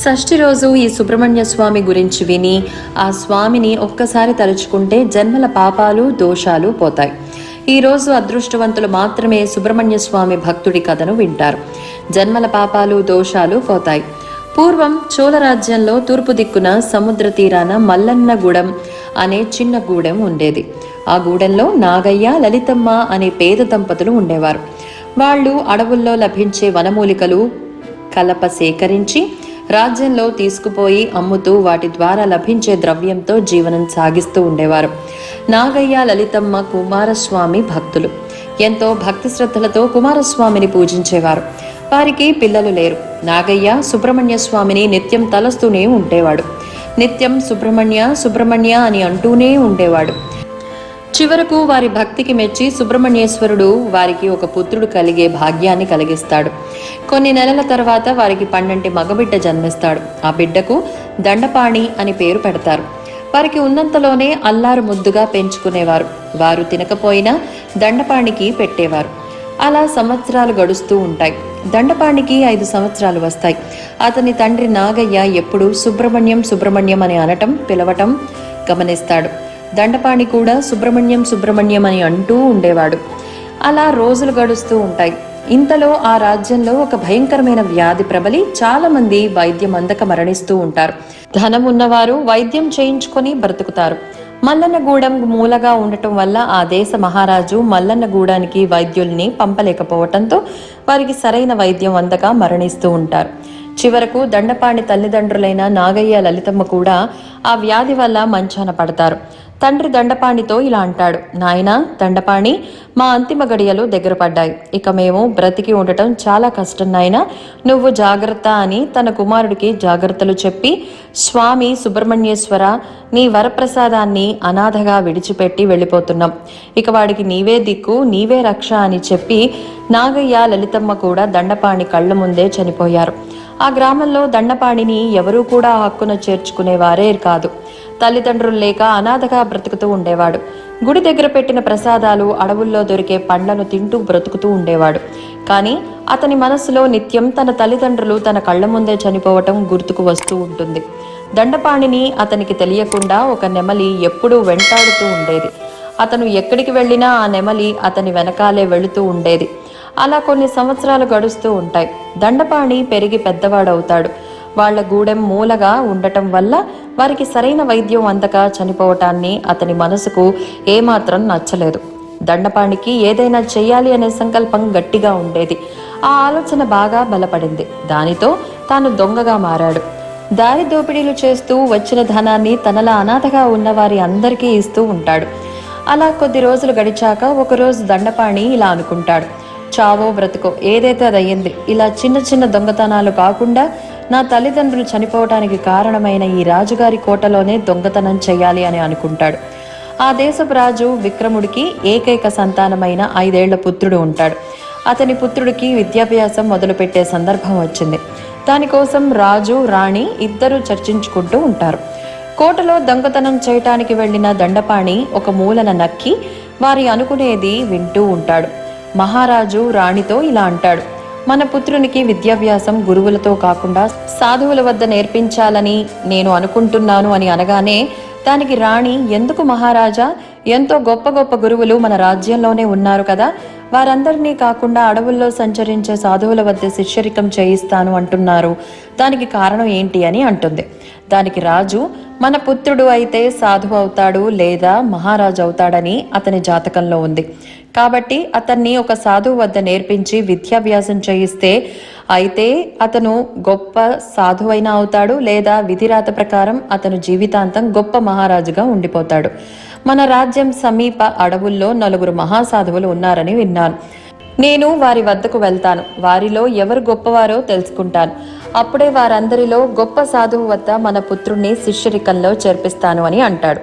షష్ఠి రోజు ఈ సుబ్రహ్మణ్య స్వామి గురించి విని ఆ స్వామిని ఒక్కసారి తలుచుకుంటే జన్మల పాపాలు దోషాలు పోతాయి. ఈ రోజు అదృష్టవంతులు మాత్రమే సుబ్రహ్మణ్య స్వామి భక్తుడి కథను వింటారు. జన్మల పాపాలు దోషాలు పోతాయి. పూర్వం చోళరాజ్యంలో తూర్పు దిక్కున సముద్ర తీరాన మల్లన్నగూడెం అనే చిన్న గూడెం ఉండేది. ఆ గూడెంలో నాగయ్య లలితమ్మ అనే పేద దంపతులు ఉండేవారు. వాళ్ళు అడవుల్లో లభించే వనమూలికలు కలప సేకరించి రాజ్యంలో తీసుకుపోయి అమ్ముతూ వాటి ద్వారా లభించే ద్రవ్యంతో జీవనం సాగిస్తూ ఉండేవారు. నాగయ్య లలితమ్మ కుమారస్వామి భక్తులు. ఎంతో భక్తి శ్రద్ధలతో కుమారస్వామిని పూజించేవారు. వారికి పిల్లలు లేరు. నాగయ్య సుబ్రహ్మణ్య స్వామిని నిత్యం తలస్తూనే ఉండేవాడు. నిత్యం సుబ్రహ్మణ్య సుబ్రహ్మణ్య అని అంటూనే ఉండేవాడు. చివరకు వారి భక్తికి మెచ్చి సుబ్రహ్మణ్యేశ్వరుడు వారికి ఒక పుత్రుడు కలిగే భాగ్యాన్ని కలిగిస్తాడు. కొన్ని నెలల తర్వాత వారికి పన్నంటి మగబిడ్డ జన్మిస్తాడు. ఆ బిడ్డకు దండపాణి అని పేరు పెడతారు. వారికి ఉన్నంతలోనే అల్లారు ముద్దుగా పెంచుకునేవారు. వారు తినకపోయినా దండపాణికి పెట్టేవారు. అలా సంవత్సరాలు గడుస్తూ ఉంటాయి. దండపాణికి ఐదు సంవత్సరాలు వస్తాయి. అతని తండ్రి నాగయ్య ఎప్పుడూ సుబ్రహ్మణ్యం సుబ్రహ్మణ్యం అని అనటం పిలవటం గమనిస్తాడు. దండపాణి కూడా సుబ్రహ్మణ్యం సుబ్రహ్మణ్యం అని అంటూ ఉండేవాడు. అలా రోజులు గడుస్తూ ఉంటాయి. ఇంతలో ఆ రాజ్యంలో ఒక భయంకరమైన వ్యాధి ప్రబలి చాలా మంది వైద్యం అందక మరణిస్తూ ఉంటారు. ధనం ఉన్నవారు వైద్యం చేయించుకొని బ్రతుకుతారు. మల్లన్నగూడెం మూలగా ఉండటం వల్ల ఆ దేశ మహారాజు మల్లన్నగూడానికి వైద్యుల్ని పంపలేకపోవటంతో వారికి సరైన వైద్యం అందక మరణిస్తూ ఉంటారు. చివరకు దండపాణి తల్లిదండ్రులైన నాగయ్య లలితమ్మ కూడా ఆ వ్యాధి వల్ల మంచాన పడతారు. తండ్రి దండపాణితో ఇలా అంటాడు నాయనా దండపాణి మా అంతిమ గడియలు దగ్గర పడ్డాయి. ఇక మేము బ్రతికి ఉండటం చాలా కష్టం నాయన. నువ్వు జాగ్రత్త అని తన కుమారుడికి జాగ్రత్తలు చెప్పి స్వామి సుబ్రహ్మణ్యేశ్వర నీ వరప్రసాదాన్ని అనాథగా విడిచిపెట్టి వెళ్ళిపోతున్నాం. ఇక వాడికి నీవే దిక్కు నీవే రక్ష అని చెప్పి నాగయ్య లలితమ్మ కూడా దండపాణి కళ్ళ ముందే చనిపోయారు. ఆ గ్రామంలో దండపాణిని ఎవరూ కూడా హక్కున చేర్చుకునేవారే కాదు. తల్లిదండ్రులు లేక అనాథగా బ్రతుకుతూ ఉండేవాడు. గుడి దగ్గర పెట్టిన ప్రసాదాలు అడవుల్లో దొరికే పండ్లను తింటూ బ్రతుకుతూ ఉండేవాడు. కానీ అతని మనసులో నిత్యం తన తల్లిదండ్రులు తన కళ్ళ ముందే చనిపోవటం గుర్తుకు వస్తూ ఉంటుంది. దండపాణిని అతనికి తెలియకుండా ఒక నెమలి ఎప్పుడూ వెంటాడుతూ ఉండేది. అతను ఎక్కడికి వెళ్ళినా ఆ నెమలి అతని వెనకాలే వెళుతూ ఉండేది. అలా కొన్ని సంవత్సరాలు గడుస్తూ ఉంటాయి. దండపాణి పెరిగి పెద్దవాడవుతాడు. వాళ్ళ గూడెం మూలగా ఉండటం వల్ల వారికి సరైన వైద్యం అందక చనిపోవటాన్ని అతని మనసుకు ఏమాత్రం నచ్చలేదు. దండపాణికి ఏదైనా చేయాలి అనే సంకల్పం గట్టిగా ఉండేది. ఆ ఆలోచన బాగా బలపడింది. దానితో తాను దొంగగా మారాడు. దారి దోపిడీలు చేస్తూ వచ్చిన ధనాన్ని తనలా అనాథగా ఉన్న వారి అందరికీ ఇస్తూ ఉంటాడు. అలా కొద్ది రోజులు గడిచాక ఒకరోజు దండపాణి ఇలా అనుకుంటాడు. చావో బ్రతుకో ఏదైతే అది అయ్యింది ఇలా చిన్న చిన్న దొంగతనాలు కాకుండా నా తల్లిదండ్రులు చనిపోవటానికి కారణమైన ఈ రాజుగారి కోటలోనే దొంగతనం చేయాలి అని అనుకుంటాడు. ఆ దేశపు రాజు విక్రముడికి ఏకైక సంతానమైన ఐదేళ్ళ పుత్రుడు ఉంటాడు. అతని పుత్రుడికి విద్యాభ్యాసం మొదలుపెట్టే సందర్భం వచ్చింది. దానికోసం రాజు రాణి ఇద్దరూ చర్చించుకుంటూ ఉంటారు. కోటలో దొంగతనం చేయటానికి వెళ్ళిన దండపాణి ఒక మూలన నక్కి వారి అనుకునేది వింటూ ఉంటాడు. మహారాజు రాణితో ఇలా అంటాడు. మన పుత్రునికి విద్యాభ్యాసం గురువులతో కాకుండా సాధువుల వద్ద నేర్పించాలని నేను అనుకుంటున్నాను అని అనగానే దానికి రాణి ఎందుకు మహారాజా? ఎంతో గొప్ప గొప్ప గురువులు మన రాజ్యంలోనే ఉన్నారు కదా. వారందరినీ కాకుండా అడవుల్లో సంచరించే సాధువుల వద్ద శిష్యరికం చేయిస్తాను అంటున్నారు. దానికి కారణం ఏంటి? అని అంటుంది. దానికి రాజు మన పుత్రుడు అయితే సాధువు అవుతాడు లేదా మహారాజు అవుతాడని అతని జాతకంలో ఉంది. కాబట్టి అతన్ని ఒక సాధువు వద్ద నేర్పించి విద్యాభ్యాసం చేయిస్తే అయితే అతను గొప్ప సాధువైన అవుతాడు లేదా విధిరాత ప్రకారం అతను జీవితాంతం గొప్ప మహారాజుగా ఉండిపోతాడు. మన రాజ్యం సమీప అడవుల్లో నలుగురు మహాసాధువులు ఉన్నారని విన్నాను. నేను వారి వద్దకు వెళ్తాను. వారిలో ఎవరు గొప్పవారో తెలుసుకుంటాను. అప్పుడే వారందరిలో గొప్ప సాధువు వద్ద మన పుత్రుణ్ణి శిష్యరికంలో చేర్పిస్తాను అని అంటాడు.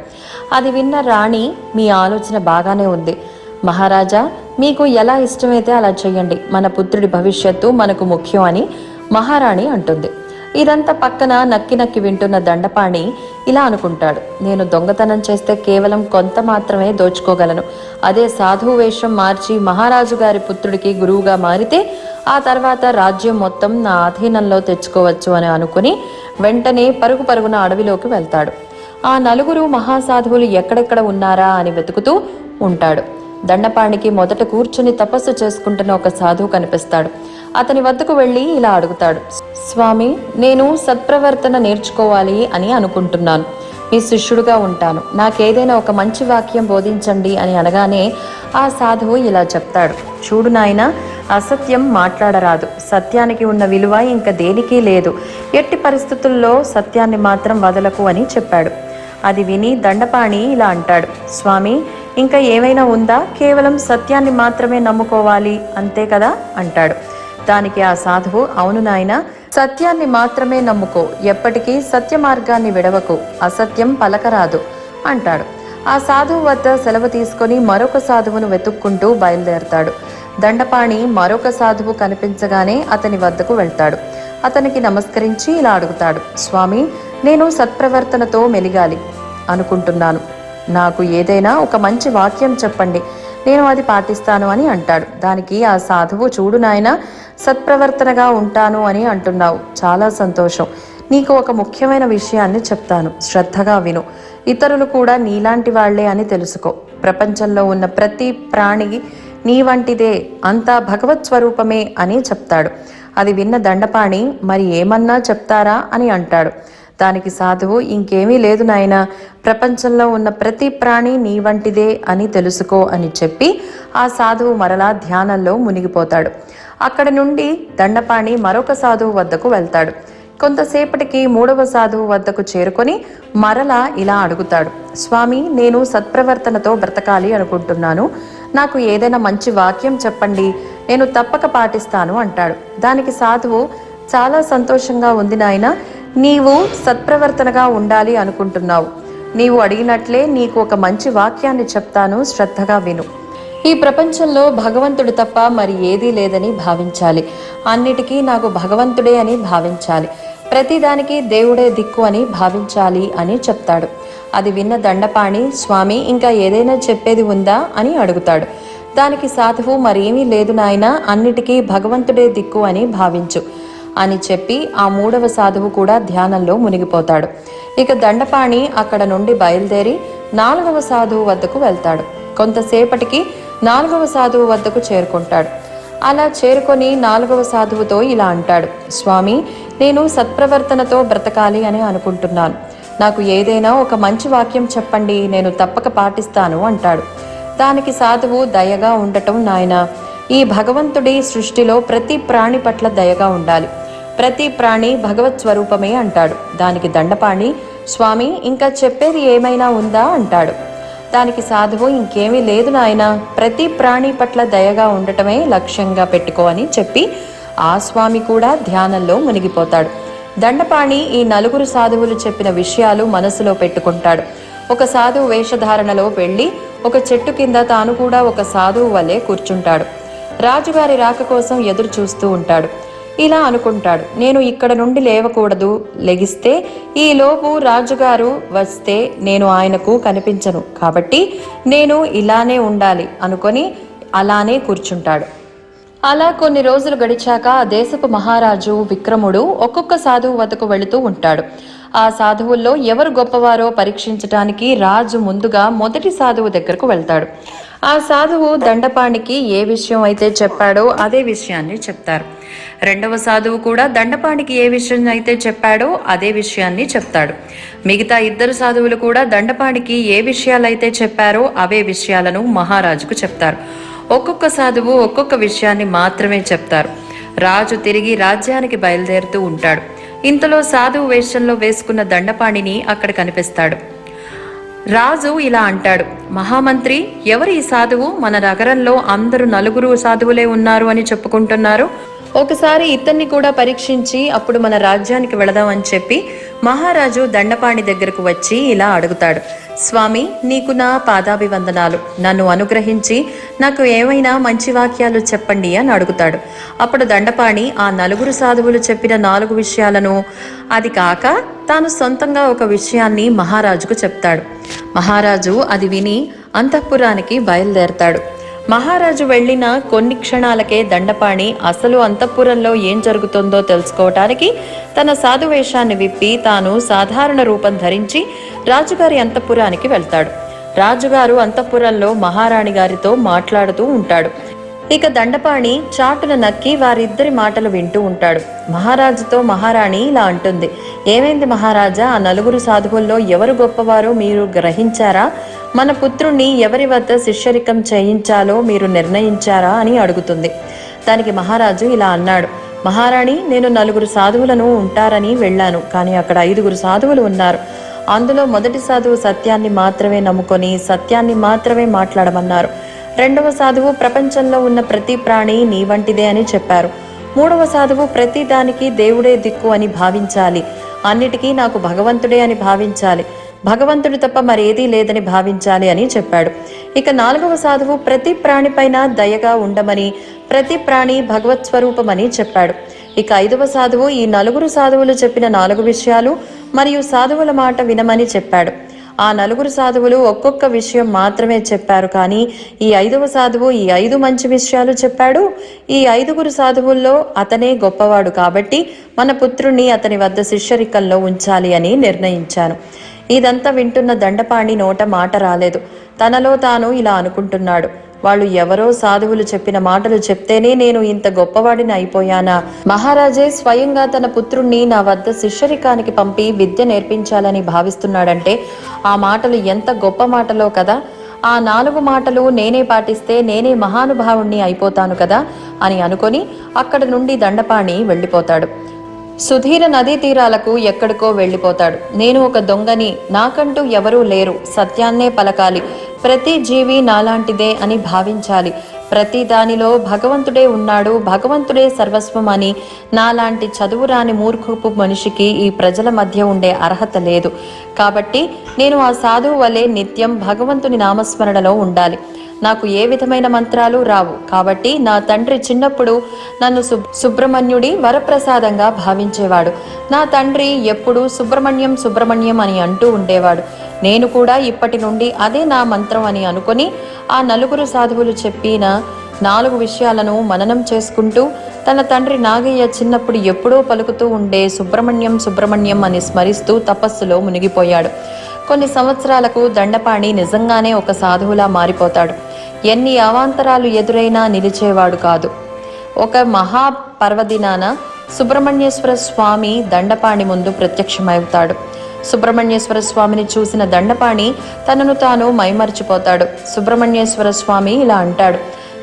అది విన్న రాణి మీ ఆలోచన బాగానే ఉంది. మహారాజా మీకు ఎలా ఇష్టమైతే అలా చేయండి. మన పుత్రుడి భవిష్యత్తు మనకు ముఖ్యం అని మహారాణి అంటుంది. ఇదంతా పక్కన నక్కి నక్కి వింటున్న దండపాణి ఇలా అనుకుంటాడు. నేను దొంగతనం చేస్తే కేవలం కొంత మాత్రమే దోచుకోగలను. అదే సాధువు వేషం మార్చి మహారాజు గారి పుత్రుడికి గురువుగా మారితే ఆ తర్వాత రాజ్యం మొత్తం నా ఆధీనంలో తెచ్చుకోవచ్చు అని అనుకుని వెంటనే పరుగు పరుగున అడవిలోకి వెళ్తాడు. ఆ నలుగురు మహాసాధువులు ఎక్కడెక్కడ ఉన్నారా అని వెతుకుతూ ఉంటాడు. దండపాణికి మొదట కూర్చుని తపస్సు చేసుకుంటున్న ఒక సాధువు కనిపిస్తాడు. అతని వద్దకు వెళ్ళి ఇలా అడుగుతాడు స్వామి నేను సత్ప్రవర్తన నేర్చుకోవాలి అని అనుకుంటున్నాను. మీ శిష్యుడుగా ఉంటాను. నాకేదైనా ఒక మంచి వాక్యం బోధించండి అని అనగానే ఆ సాధువు ఇలా చెప్తాడు చూడు నాయన అసత్యం మాట్లాడరాదు. సత్యానికి ఉన్న విలువ ఇంకా దేనికి లేదు. ఎట్టి పరిస్థితుల్లో సత్యాన్ని మాత్రం వదలకు అని చెప్పాడు. అది విని దండపాణి ఇలా అంటాడు స్వామి ఇంకా ఏమైనా ఉందా? కేవలం సత్యాన్ని మాత్రమే నమ్ముకోవాలి అంతే కదా? అంటాడు. దానికి ఆ సాధువు అవును నాయన సత్యాన్ని మాత్రమే నమ్ముకో. ఎప్పటికీ సత్య మార్గాన్ని విడవకు. అసత్యం పలకరాదు అంటాడు. ఆ సాధువు వద్ద సెలవు తీసుకొని మరొక సాధువును వెతుక్కుంటూ బయలుదేరతాడు. దండపాణి మరొక సాధువు కనిపించగానే అతని వద్దకు వెళ్తాడు. అతనికి నమస్కరించి ఇలా అడుగుతాడు స్వామి నేను సత్ప్రవర్తనతో మెలిగాలి అనుకుంటున్నాను. నాకు ఏదైనా ఒక మంచి వాక్యం చెప్పండి. నేను అది పాటిస్తాను అని అంటాడు. దానికి ఆ సాధువు చూడు నాయన సత్ప్రవర్తనగా ఉంటాను అని అంటున్నావు. చాలా సంతోషం. నీకు ఒక ముఖ్యమైన విషయాన్ని చెప్తాను. శ్రద్ధగా విను. ఇతరులు కూడా నీలాంటి వాళ్ళే అని తెలుసుకో. ప్రపంచంలో ఉన్న ప్రతి ప్రాణి నీ వంటిదే. అంతా భగవత్ స్వరూపమే అని చెప్తాడు. అది విన్న దండపాణి మరి ఏమన్నా చెప్తారా? అని అంటాడు. దానికి సాధువు. ఇంకేమీ లేదు నాయన. ప్రపంచంలో ఉన్న ప్రతి ప్రాణి నీ వంటిదే అని తెలుసుకో అని చెప్పి ఆ సాధువు మరలా ధ్యానంలో మునిగిపోతాడు. అక్కడ నుండి దండపాణి మరొక సాధువు వద్దకు వెళ్తాడు. కొంతసేపటికి మూడవ సాధువు వద్దకు చేరుకొని మరలా ఇలా అడుగుతాడు. స్వామి నేను సత్ప్రవర్తనతో బ్రతకాలి అనుకుంటున్నాను. నాకు ఏదైనా మంచి వాక్యం చెప్పండి. నేను తప్పక పాటిస్తాను అంటాడు. దానికి సాధువు చాలా సంతోషంగా ఉంది నాయన. నీవు సత్ప్రవర్తనగా ఉండాలి అనుకుంటున్నావు. నీవు అడిగినట్లే నీకు ఒక మంచి వాక్యాన్ని చెప్తాను శ్రద్ధగా విను. ఈ ప్రపంచంలో భగవంతుడు తప్ప మరి ఏదీ లేదని భావించాలి. అన్నిటికీ నాకు భగవంతుడే అని భావించాలి. ప్రతిదానికి దేవుడే దిక్కు అని భావించాలి అని చెప్తాడు. అది విన్న దండపాణి స్వామి ఇంకా ఏదైనా చెప్పేది ఉందా? అని అడుగుతాడు. దానికి సాధువు మరేమీ లేదు నాయన అన్నిటికీ భగవంతుడే దిక్కు అని భావించు. అని చెప్పి ఆ మూడవ సాధువు కూడా ధ్యానంలో మునిగిపోతాడు. ఇక దండపాణి అక్కడ నుండి బయలుదేరి నాలుగవ సాధువు వద్దకు వెళ్తాడు. కొంతసేపటికి నాలుగవ సాధువు వద్దకు చేరుకుంటాడు. అలా చేరుకొని నాలుగవ సాధువుతో ఇలా అంటాడు స్వామి నేను సత్ప్రవర్తనతో బ్రతకాలి అని అనుకుంటున్నాను. నాకు ఏదైనా ఒక మంచి వాక్యం చెప్పండి నేను తప్పక పాటిస్తాను అంటాడు. దానికి సాధువు దయగా ఉండటం నాయన ఈ భగవంతుడి సృష్టిలో ప్రతి ప్రాణి పట్ల దయగా ఉండాలి. ప్రతి ప్రాణి భగవత్ స్వరూపమే అంటాడు. దానికి దండపాణి స్వామి ఇంకా చెప్పేది ఏమైనా ఉందా? అంటాడు. దానికి సాధువు ఇంకేమీ లేదు నాయన. ప్రతి ప్రాణి పట్ల దయగా ఉండటమే లక్ష్యంగా పెట్టుకో అని చెప్పి ఆ స్వామి కూడా ధ్యానంలో మునిగిపోతాడు. దండపాణి ఈ నలుగురు సాధువులు చెప్పిన విషయాలు మనసులో పెట్టుకుంటాడు. ఒక సాధువు వేషధారణలో వెళ్ళి ఒక చెట్టు కింద తాను కూడా ఒక సాధువు వలె కూర్చుంటాడు. రాజుగారి రాక కోసం ఎదురు చూస్తూ ఉంటాడు. ఇలా అనుకుంటాడు. నేను ఇక్కడ నుండి లేవకూడదు. లెగిస్తే ఈ లోపు రాజుగారు వస్తే నేను ఆయనకు కనిపించను. కాబట్టి నేను ఇలానే ఉండాలి అనుకొని అలానే కూర్చుంటాడు. అలా కొన్ని రోజులు గడిచాక ఆ దేశపు మహారాజు విక్రముడు ఒక్కొక్క సాధువు వద్దకు వెళుతూ ఉంటాడు. ఆ సాధువుల్లో ఎవరు గొప్పవారో పరీక్షించటానికి రాజు ముందుగా మొదటి సాధువు దగ్గరకు వెళ్తాడు. ఆ సాధువు దండపాణికి ఏ విషయం అయితే చెప్పాడో అదే విషయాన్ని చెప్తారు. రెండవ సాధువు కూడా దండపాణికి ఏ విషయం అయితే చెప్పాడో అదే విషయాన్ని చెప్తాడు. మిగతా ఇద్దరు సాధువులు కూడా దండపాణికి ఏ విషయాలైతే చెప్పారో అవే విషయాలను మహారాజుకు చెప్తారు. ఒక్కొక్క సాధువు ఒక్కొక్క విషయాన్ని మాత్రమే చెప్తారు. రాజు తిరిగి రాజ్యానికి బయలుదేరుతూ ఉంటాడు. ఇంతలో సాధువు వేషంలో వేసుకున్న దండపాణిని అక్కడ కనిపిస్తాడు. రాజు ఇలా అంటాడు మహామంత్రి ఎవరు ఈ సాధువు? మన నగరంలో అందరూ నలుగురు సాధువులే ఉన్నారు అని చెప్పుకుంటున్నారు. ఒకసారి ఇతన్ని కూడా పరీక్షించి అప్పుడు మన రాజ్యానికి వెళదాం అని చెప్పి మహారాజు దండపాణి దగ్గరకు వచ్చి ఇలా అడుగుతాడు. స్వామి నీకు నా పాదాభివందనాలు. నన్ను అనుగ్రహించి నాకు ఏమైనా మంచి వాక్యాలు చెప్పండి అని అడుగుతాడు. అప్పుడు దండపాణి ఆ నలుగురు సాధువులు చెప్పిన నాలుగు విషయాలను అది కాక తాను సొంతంగా ఒక విషయాన్ని మహారాజుకు చెప్తాడు. మహారాజు అది విని అంతఃపురానికి బయలుదేరతాడు. మహారాజు వెళ్ళిన కొన్ని క్షణాలకే దండపాణి అసలు అంతఃపురంలో ఏం జరుగుతుందో తెలుసుకోవటానికి తన సాధువేషాన్ని విప్పి తాను సాధారణ రూపం ధరించి రాజుగారి అంతఃపురానికి వెళ్తాడు. రాజుగారు అంతఃపురంలో మహారాణి గారితో మాట్లాడుతూ ఉంటాడు. ఇక దండపాణి చాటున నక్కి వారిద్దరి మాటలు వింటూ ఉంటాడు. మహారాజుతో మహారాణి ఇలా అంటుంది. ఏమైంది మహారాజా? ఆ నలుగురు సాధువుల్లో ఎవరు గొప్పవారో మీరు గ్రహించారా? మన పుత్రుణ్ణి ఎవరి వద్ద శిష్యరికం చేయించాలో మీరు నిర్ణయించారా అని అడుగుతుంది. దానికి మహారాజు ఇలా అన్నాడు. మహారాణి నేను నలుగురు సాధువులను ఉంటారని వెళ్ళాను కానీ అక్కడ ఐదుగురు సాధువులు ఉన్నారు. అందులో మొదటి సాధువు సత్యాన్ని మాత్రమే నమ్ముకొని సత్యాన్ని మాత్రమే మాట్లాడమన్నారు. రెండవ సాధువు ప్రపంచంలో ఉన్న ప్రతి ప్రాణి నీ వంటిదే అని చెప్పారు. మూడవ సాధువు ప్రతి దానికి దేవుడే దిక్కు అని భావించాలి. అన్నిటికీ నాకు భగవంతుడే అని భావించాలి. భగవంతుడు తప్ప మరేదీ లేదని భావించాలి అని చెప్పాడు. ఇక నాలుగవ సాధువు ప్రతి ప్రాణిపైన దయగా ఉండమని ప్రతి ప్రాణి భగవత్ స్వరూపమని చెప్పాడు. ఇక ఐదవ సాధువు ఈ నలుగురు సాధువులు చెప్పిన నాలుగు విషయాలు మరియు సాధువుల మాట వినమని చెప్పాడు. ఆ నలుగురు సాధువులు ఒక్కొక్క విషయం మాత్రమే చెప్పారు కానీ ఈ ఐదవ సాధువు ఈ ఐదు మంచి విషయాలు చెప్పాడు. ఈ ఐదుగురు సాధువుల్లో అతనే గొప్పవాడు కాబట్టి మన పుత్రుణ్ణి అతని వద్ద శిష్యరికల్లో ఉంచాలి అని నిర్ణయించాను. ఇదంతా వింటున్న దండపాణి నోట మాట రాలేదు. తనలో తాను ఇలా అనుకుంటున్నాడు. వాళ్ళు ఎవరో సాధువులు చెప్పిన మాటలు చెప్తేనే నేను ఇంత గొప్పవాడిని అయిపోయానా? మహారాజే స్వయంగా తన పుత్రుణ్ణి నా వద్ద శిష్యరికానికి పంపి విద్య నేర్పించాలని భావిస్తున్నాడంటే ఆ మాటలు ఎంత గొప్ప మాటలో కదా? ఆ నాలుగు మాటలు నేనే పాటిస్తే నేనే మహానుభావుణ్ణి అయిపోతాను కదా? అని అనుకొని అక్కడ నుండి దండపాణి వెళ్ళిపోతాడు. సుధీర నదీ తీరాలకు ఎక్కడికో వెళ్ళిపోతాడు. నేను ఒక దొంగని నాకంటూ ఎవరూ లేరు. సత్యాన్నే పలకాలి. ప్రతి జీవి నాలాంటిదే అని భావించాలి. ప్రతి దానిలో భగవంతుడే ఉన్నాడు. భగవంతుడే సర్వస్వం అని. నాలాంటి చదువురాని మూర్ఖపు మనిషికి ఈ ప్రజల మధ్య ఉండే అర్హత లేదు. కాబట్టి నేను ఆ సాధువు వలె నిత్యం భగవంతుని నామస్మరణలో ఉండాలి. నాకు ఏ విధమైన మంత్రాలు రావు. కాబట్టి నా తండ్రి చిన్నప్పుడు నన్ను సు సుబ్రహ్మణ్యుడి వరప్రసాదంగా భావించేవాడు. నా తండ్రి ఎప్పుడూ సుబ్రహ్మణ్యం సుబ్రహ్మణ్యం అని అంటూ ఉండేవాడు. నేను కూడా ఇప్పటి నుండి అదే నా మంత్రం అని అనుకొని ఆ నలుగురు సాధువులు చెప్పిన నాలుగు విషయాలను మననం చేసుకుంటూ తన తండ్రి నాగయ్య చిన్నప్పుడు ఎప్పుడో పలుకుతూ ఉండే సుబ్రహ్మణ్యం సుబ్రహ్మణ్యం అని స్మరిస్తూ తపస్సులో మునిగిపోయాడు. కొన్ని సంవత్సరాలకు దండపాణి నిజంగానే ఒక సాధువులా మారిపోతాడు. ఎన్ని అవాంతరాలు ఎదురైనా నిలిచేవాడు కాదు. ఒక మహా పర్వదినాన సుబ్రహ్మణ్యేశ్వర స్వామి దండపాణి ముందు ప్రత్యక్షమవుతాడు. సుబ్రహ్మణ్యేశ్వర స్వామిని చూసిన దండపాణి తనను తాను మైమర్చిపోతాడు. సుబ్రహ్మణ్యేశ్వర స్వామి ఇలా అంటాడు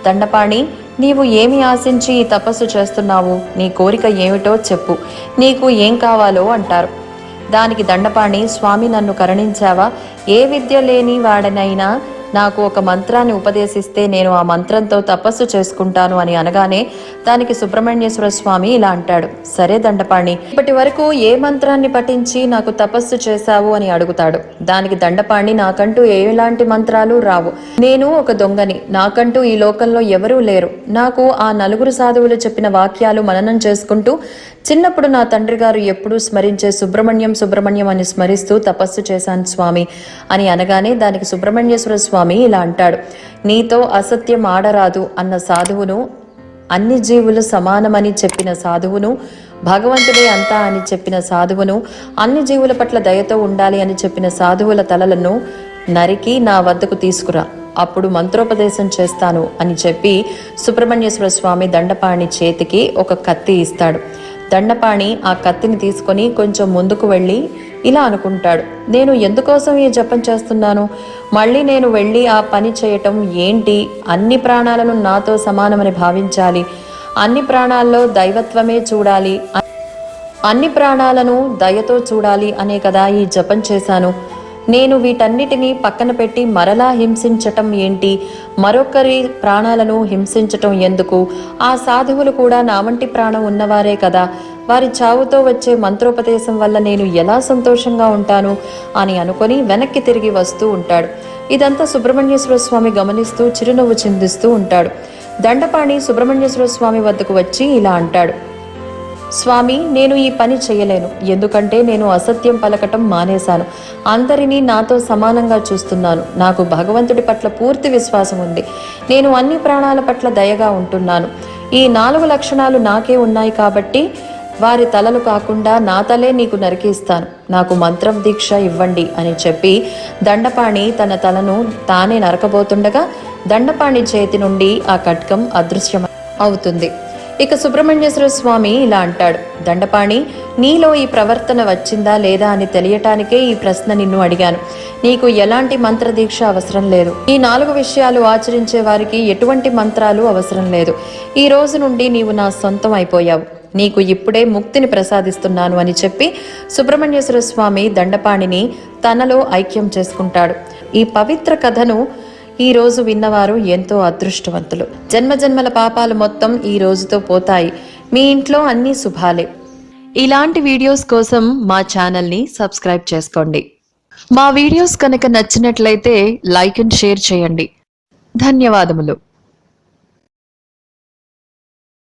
దండపాణి నీవు ఏమి ఆశించి ఈ తపస్సు చేస్తున్నావు? నీ కోరిక ఏమిటో చెప్పు. నీకు ఏం కావాలో అంటారు. దానికి దండపాణి స్వామి నన్ను కరుణించావా? ఏ విద్య లేని వాడనైనా నాకు ఒక మంత్రాన్ని ఉపదేశిస్తే నేను ఆ మంత్రంతో తపస్సు చేసుకుంటాను అని అనగానే దానికి సుబ్రహ్మణ్యేశ్వర స్వామి ఇలా అంటాడు. సరే దండపాణి ఇప్పటి వరకు ఏ మంత్రాన్ని పఠించి నాకు తపస్సు చేశావు అని అడుగుతాడు. దానికి దండపాణి నాకంటూ ఎలాంటి మంత్రాలు రావు. నేను ఒక దొంగని నాకంటూ ఈ లోకంలో ఎవరూ లేరు. నాకు ఆ నలుగురు సాధువులు చెప్పిన వాక్యాలు మననం చేసుకుంటూ చిన్నప్పుడు నా తండ్రి గారు ఎప్పుడూ స్మరించే సుబ్రహ్మణ్యం సుబ్రహ్మణ్యం అని స్మరిస్తూ తపస్సు చేశాను స్వామి అని అనగానే దానికి సుబ్రహ్మణ్యేశ్వర స్వామి ఇలా అంటాడు నీతో అసత్యం ఆడరాదు అన్న సాధువును అన్ని జీవులు సమానమని చెప్పిన సాధువును భగవంతుడే అంతా అని చెప్పిన సాధువును అన్ని జీవుల పట్ల దయతో ఉండాలి అని చెప్పిన సాధువుల తలలను నరికి నా వద్దకు తీసుకురా అప్పుడు మంత్రోపదేశం చేస్తాను అని చెప్పి సుబ్రహ్మణ్యేశ్వర స్వామి దండపాణి చేతికి ఒక కత్తి ఇస్తాడు. దండపాణి ఆ కత్తిని తీసుకొని కొంచెం ముందుకు వెళ్ళి ఇలా అనుకుంటాడు నేను ఎందుకోసం ఈ జపం చేస్తున్నాను? మళ్ళీ నేను వెళ్ళి ఆ పని చేయటం ఏంటి? అన్ని ప్రాణాలను నాతో సమానమని భావించాలి. అన్ని ప్రాణాల్లో దైవత్వమే చూడాలి. అన్ని ప్రాణాలను దయతో చూడాలి అనే కదా ఈ జపం చేశాను. నేను వీటన్నిటినీ పక్కన పెట్టి మరలా హింసించటం ఏంటి? మరొకరి ప్రాణాలను హింసించటం ఎందుకు? ఆ సాధువులు కూడా నా వంటి ప్రాణం ఉన్నవారే కదా. వారి చావుతో వచ్చే మంత్రోపదేశం వల్ల నేను ఎలా సంతోషంగా ఉంటాను? అని అనుకొని వెనక్కి తిరిగి వస్తూ ఉంటాడు. ఇదంతా సుబ్రహ్మణ్యేశ్వర స్వామి గమనిస్తూ చిరునవ్వు చిందిస్తూ ఉంటాడు. దండపాణి సుబ్రహ్మణ్యేశ్వర స్వామి వద్దకు వచ్చి ఇలా అంటాడు. స్వామి నేను ఈ పని చేయలేను. ఎందుకంటే నేను అసత్యం పలకటం మానేశాను. అందరినీ నాతో సమానంగా చూస్తున్నాను. నాకు భగవంతుడి పట్ల పూర్తి విశ్వాసం ఉంది. నేను అన్ని ప్రాణాల పట్ల దయగా ఉంటున్నాను. ఈ నాలుగు లక్షణాలు నాకే ఉన్నాయి కాబట్టి వారి తలలు కాకుండా నా తలే నీకు నరికిస్తాను. నాకు మంత్రం దీక్ష ఇవ్వండి అని చెప్పి దండపాణి తన తలను తానే నరకబోతుండగా దండపాణి చేతి నుండి ఆ కట్కం అదృశ్యం అవుతుంది. ఇక సుబ్రహ్మణ్యేశ్వర స్వామి ఇలా అంటాడు దండపాణి నీలో ఈ ప్రవర్తన వచ్చిందా లేదా అని తెలియటానికే ఈ ప్రశ్న నిన్ను అడిగాను. నీకు ఎలాంటి మంత్రదీక్ష అవసరం లేదు. ఈ నాలుగు విషయాలు ఆచరించే వారికి ఎటువంటి మంత్రాలు అవసరం లేదు. ఈ రోజు నుండి నీవు నా సొంతం అయిపోయావు. నీకు ఇప్పుడే ముక్తిని ప్రసాదిస్తున్నాను అని చెప్పి సుబ్రహ్మణ్యేశ్వర స్వామి దండపాణిని తనలో ఐక్యం చేసుకుంటాడు. ఈ పవిత్ర కథను ఈ రోజు విన్నవారు ఎంతో అదృష్టవంతులు. జన్మజన్మల పాపాలు మొత్తం ఈ రోజుతో పోతాయి. మీ ఇంట్లో అన్ని శుభాలే. ఇలాంటి వీడియోస్ కోసం మా ఛానల్ని సబ్స్క్రైబ్ చేసుకోండి. మా వీడియోస్ కనుక నచ్చినట్లయితే లైక్ అండ్ షేర్ చేయండి. ధన్యవాదములు.